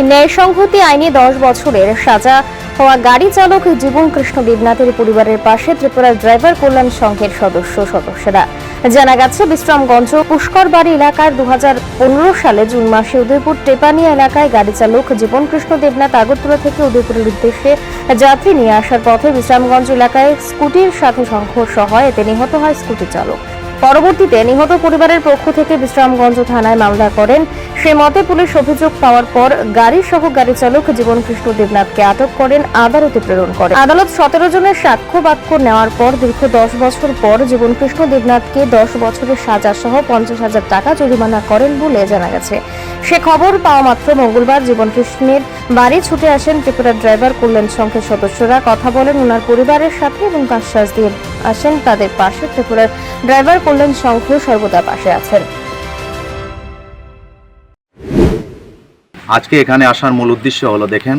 ন্যায়সংহতি আইনে দশ বছরের সাজা হওয়া গাড়ি চালক জীবন কৃষ্ণ দেবনাথের পরিবারের পাশে ত্রিপুরার ড্রাইভার কল্যাণ সংঘের সদস্য সদস্যরা। জানা গেছে, বিশ্রামগঞ্জ পুষ্করবাড়ি এলাকার দু হাজার পনেরো সালে জুন মাসে উদয়পুর টেপানিয়া এলাকায় গাড়ি চালক জীবন কৃষ্ণ দেবনাথ আগরতলা থেকে উদয়পুরের উদ্দেশ্যে যাত্রী নিয়ে আসার পথে বিশ্রামগঞ্জ এলাকায় স্কুটির সাথে সংঘর্ষ হয়। এতে নিহত হয় স্কুটি চালক। পরবর্তীতে নিহত পরিবারের পক্ষ থেকে বিশ্রামগঞ্জ থানায় মামলা করেন। সে মতে পুলিশ অভিযোগ পাওয়ার পর গাড়ি সহ গাড়ি চালক জীবন কৃষ্ণ দেবনাথকে আটক করেন, আদালতে প্রেরণ করে আদালত সতেরো জনের সাক্ষ্য বাক্য নেওয়ার পর দীর্ঘ দশ বছর পর জীবন কৃষ্ণ দেবনাথকে দশ বছরের সাজা সহ পঞ্চাশ হাজার টাকা জরিমানা করেন বলে জানা গেছে। সে খবর পাওয়া মাত্র মঙ্গলবার জীবন কৃষ্ণের বাড়ি ছুটে আসেন ত্রিপুরা ড্রাইভার কল্যাণ সংঘের সদস্যরা। কথা বলেন ওনার পরিবারের সাথে এবং আশ্বাস দিয়ে আসেন, তাদের পাশে ত্রিপুরার ড্রাইভার কল্যাণ সংঘ সর্বদা পাশে আছেন। আজকে এখানে আসার মূল উদ্দেশ্য হলো, দেখেন,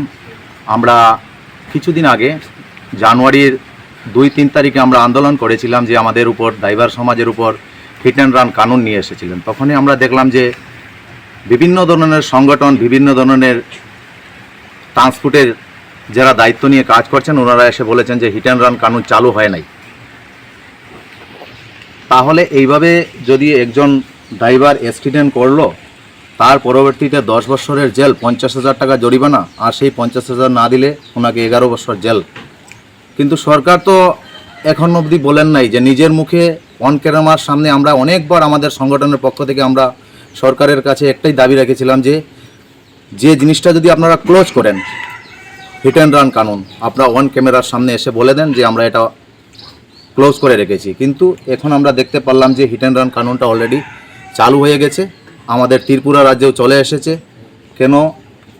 আমরা কিছুদিন আগে, জানুয়ারির দুই তিন তারিখে আমরা আন্দোলন করেছিলাম যে আমাদের উপর ড্রাইভার সমাজের উপর হিট অ্যান্ড রান কানুন নিয়ে এসেছিলেন। তখনই আমরা দেখলাম যে বিভিন্ন ধরনের সংগঠন, বিভিন্ন ধরনের ট্রান্সপোর্টের যারা দায়িত্ব নিয়ে কাজ করছেন, ওনারা এসে বলেছেন যে হিট অ্যান্ড রান কানুন চালু হয় নাই। তাহলে এইভাবে যদি একজন ড্রাইভার অ্যাক্সিডেন্ট করল, তার পরবর্তীতে দশ বছরের জেল, পঞ্চাশ হাজার টাকা জরিমানা, আর সেই পঞ্চাশ হাজার না দিলে ওনাকে এগারো বছর জেল। কিন্তু সরকার তো এখন অবধি বলেন নাই যে নিজের মুখে অন ক্যামেরার সামনে আমরা অনেকবার আমাদের সংগঠনের পক্ষ থেকে আমরা সরকারের কাছে একটাই দাবি রেখেছিলাম যে যে জিনিসটা যদি আপনারা ক্লোজ করেন, হিট অ্যান্ড রান কানুন, আপনারা অন ক্যামেরার সামনে এসে বলে দেন যে আমরা এটা ক্লোজ করে রেখেছি। কিন্তু এখন আমরা দেখতে পারলাম যে হিট অ্যান্ড রান কানুনটা অলরেডি চালু হয়ে গেছে। আমাদের ত্রিপুরা রাজ্যেও চলে এসেছে। কেন?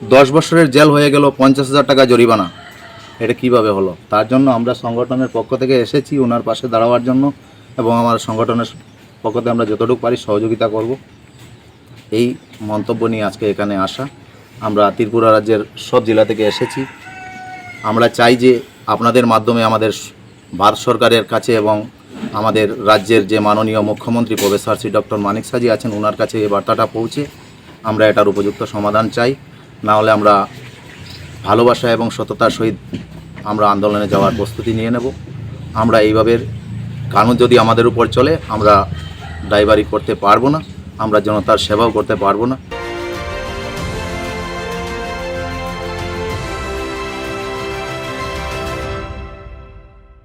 দশ বছরের জেল হয়ে গেল, পঞ্চাশ হাজার টাকা জরিমানা। এটা কীভাবে হলো? তার জন্য আমরা সংগঠনের পক্ষ থেকে এসেছি ওনার পাশে দাঁড়াবার জন্য এবং আমার সংগঠনের পক্ষ থেকে আমরা যতটুকু পারি সহযোগিতা করব। এই মন্তব্য নিয়ে আজকে এখানে আসা। আমরা ত্রিপুরা রাজ্যের সব জেলা থেকে এসেছি। আমরা চাই যে আপনাদের মাধ্যমে আমাদের ভারত সরকারের কাছে এবং আমাদের রাজ্যের যে মাননীয় মুখ্যমন্ত্রী প্রফেসর শ্রী ডক্টর মানিক সাজি আছেন ওনার কাছে এই বার্তাটা পৌঁছে আমরা এটার উপযুক্ত সমাধান চাই। না হলে আমরা ভালোবাসা এবং সততার সহিত আমরা আন্দোলনে যাওয়ার প্রস্তুতি নিয়ে নেব। আমরা এইভাবে কানুন যদি আমাদের উপর চলে, আমরা ড্রাইভারি করতে পারব না, আমরা জনতার সেবাও করতে পারব না।